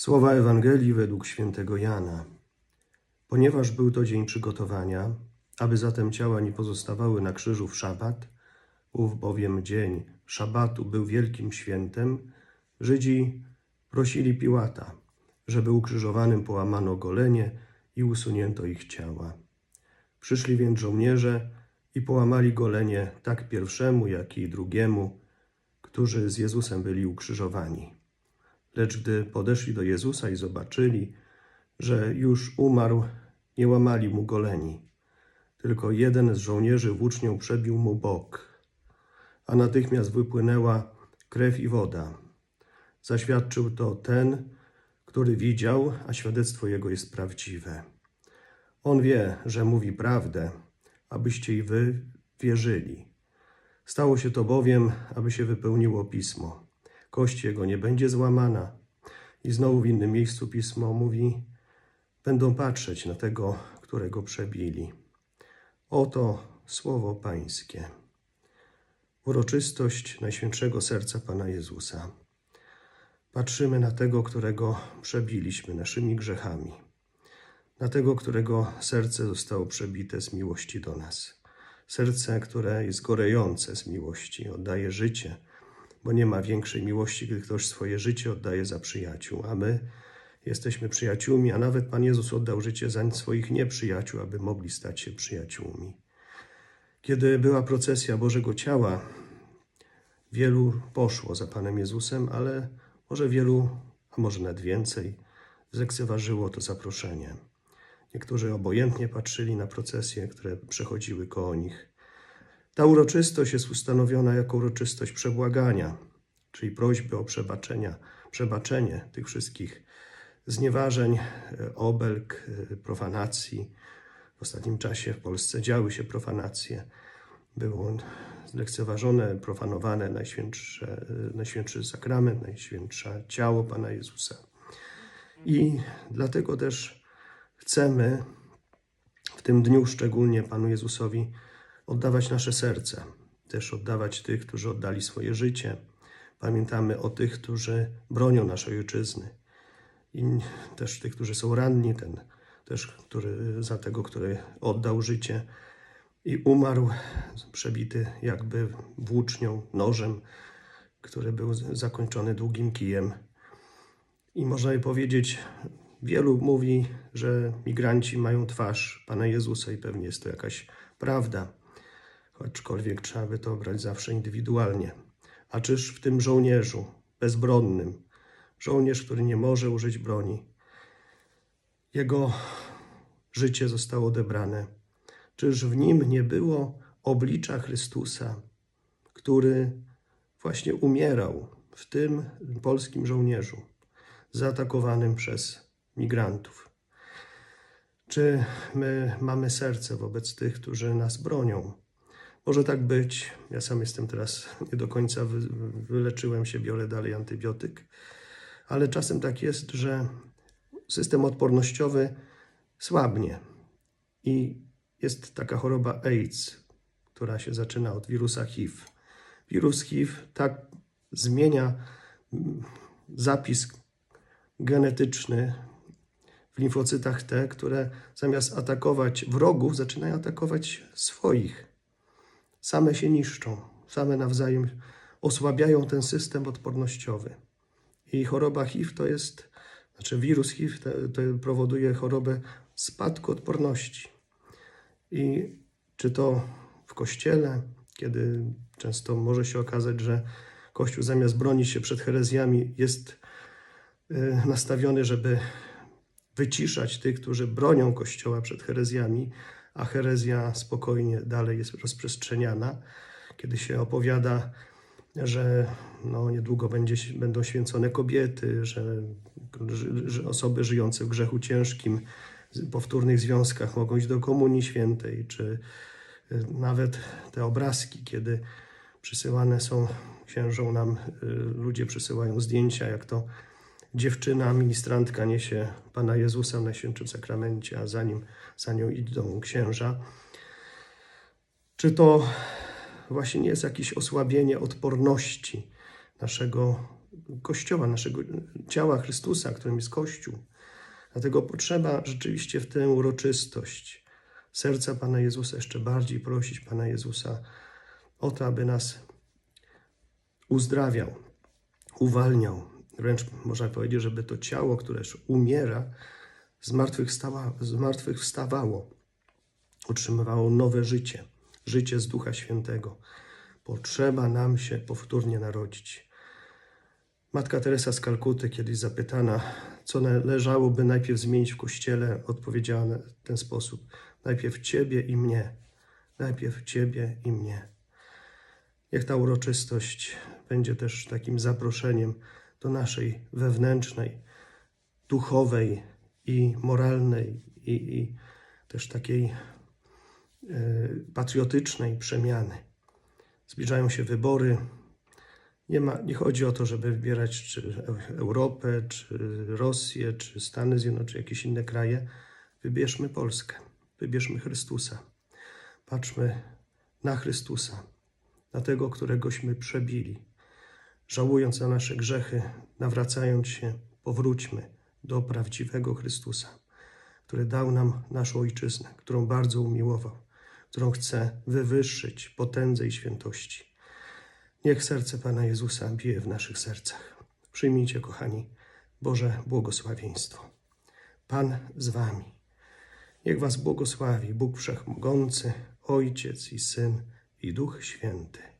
Słowa Ewangelii według świętego Jana. Ponieważ był to dzień przygotowania, aby zatem ciała nie pozostawały na krzyżu w szabat, ów bowiem dzień szabatu był wielkim świętem, Żydzi prosili Piłata, żeby ukrzyżowanym połamano golenie i usunięto ich ciała. Przyszli więc żołnierze i połamali golenie tak pierwszemu, jak i drugiemu, którzy z Jezusem byli ukrzyżowani. Lecz gdy podeszli do Jezusa i zobaczyli, że już umarł, nie łamali mu goleni. Tylko jeden z żołnierzy włócznią przebił mu bok, a natychmiast wypłynęła krew i woda. Zaświadczył to ten, który widział, a świadectwo jego jest prawdziwe. On wie, że mówi prawdę, abyście i wy wierzyli. Stało się to bowiem, aby się wypełniło pismo. Kość jego nie będzie złamana. I znowu w innym miejscu pismo mówi: Będą patrzeć na tego, którego przebili. Oto słowo Pańskie. Uroczystość Najświętszego Serca Pana Jezusa. Patrzymy na tego, którego przebiliśmy naszymi grzechami, na tego, którego serce zostało przebite z miłości do nas. Serce, które jest gorejące z miłości, oddaje życie, bo nie ma większej miłości, gdy ktoś swoje życie oddaje za przyjaciół, a my jesteśmy przyjaciółmi, a nawet Pan Jezus oddał życie za swoich nieprzyjaciół, aby mogli stać się przyjaciółmi. Kiedy była procesja Bożego Ciała, wielu poszło za Panem Jezusem, ale może wielu, a może nawet więcej, zlekceważyło to zaproszenie. Niektórzy obojętnie patrzyli na procesje, które przechodziły koło nich. Ta uroczystość jest ustanowiona jako uroczystość przebłagania, czyli prośby o przebaczenia, przebaczenie tych wszystkich znieważeń, e, obelg, e, profanacji. W ostatnim czasie w Polsce działy się profanacje. Było zlekceważone, profanowane najświętsze, e, najświętszy sakrament, najświętsze ciało Pana Jezusa. I dlatego też chcemy w tym dniu szczególnie Panu Jezusowi oddawać nasze serce, też oddawać tych, którzy oddali swoje życie. Pamiętamy o tych, którzy bronią naszej ojczyzny i też tych, którzy są ranni, ten też który, za tego, który oddał życie i umarł, przebity jakby włócznią, nożem, który był zakończony długim kijem. I można by powiedzieć, wielu mówi, że migranci mają twarz Pana Jezusa i pewnie jest to jakaś prawda, aczkolwiek trzeba by to brać zawsze indywidualnie. A czyż w tym żołnierzu bezbronnym, żołnierz, który nie może użyć broni, jego życie zostało odebrane. Czyż w nim nie było oblicza Chrystusa, który właśnie umierał w tym polskim żołnierzu, zaatakowanym przez migrantów? Czy my mamy serce wobec tych, którzy nas bronią? Może tak być. Ja sam jestem teraz nie do końca wy, wyleczyłem się, biorę dalej antybiotyk, ale czasem tak jest, że system odpornościowy słabnie i jest taka choroba AIDS, która się zaczyna od wirusa HIV. Wirus HIV tak zmienia mm, zapis genetyczny w limfocytach T, które zamiast atakować wrogów, zaczynają atakować swoich. Same się niszczą, same nawzajem osłabiają ten system odpornościowy. I choroba HIV to jest, znaczy wirus HIV to, to powoduje chorobę spadku odporności. I czy to w kościele, kiedy często może się okazać, że Kościół zamiast bronić się przed herezjami, jest y, nastawiony, żeby wyciszać tych, którzy bronią Kościoła przed herezjami, a herezja spokojnie dalej jest rozprzestrzeniana, kiedy się opowiada, że no, niedługo będzie, będą święcone kobiety, że, że osoby żyjące w grzechu ciężkim, powtórnych związkach mogą iść do Komunii Świętej, czy y, nawet te obrazki, kiedy przysyłane są księżą nam, y, ludzie przysyłają zdjęcia, jak to dziewczyna, ministrantka niesie Pana Jezusa na Świętym Sakramencie, a za, nim, za nią idą księża. Czy to właśnie nie jest jakieś osłabienie odporności naszego Kościoła, naszego ciała Chrystusa, którym jest Kościół. Dlatego potrzeba rzeczywiście w tę uroczystość serca Pana Jezusa jeszcze bardziej prosić Pana Jezusa o to, aby nas uzdrawiał, uwalniał. Wręcz można powiedzieć, żeby to ciało, które już umiera, zmartwychwstała, zmartwychwstawało, otrzymywało nowe życie, życie z Ducha Świętego. Potrzeba nam się powtórnie narodzić. Matka Teresa z Kalkuty, kiedyś zapytana, co należałoby najpierw zmienić w kościele, odpowiedziała w ten sposób: Najpierw Ciebie i mnie. Najpierw Ciebie i mnie. Niech ta uroczystość będzie też takim zaproszeniem do naszej wewnętrznej, duchowej i moralnej, i, i też takiej e, patriotycznej przemiany. Zbliżają się wybory. Nie, ma, nie chodzi o to, żeby wybierać czy Europę, czy Rosję, czy Stany Zjednoczone, czy jakieś inne kraje. Wybierzmy Polskę, wybierzmy Chrystusa. Patrzmy na Chrystusa, na tego, któregośmy przebili. Żałując na nasze grzechy, nawracając się, powróćmy do prawdziwego Chrystusa, który dał nam naszą ojczyznę, którą bardzo umiłował, którą chce wywyższyć potędze i świętości. Niech serce Pana Jezusa bije w naszych sercach. Przyjmijcie, kochani, Boże błogosławieństwo. Pan z Wami. Niech Was błogosławi Bóg Wszechmogący, Ojciec i Syn i Duch Święty.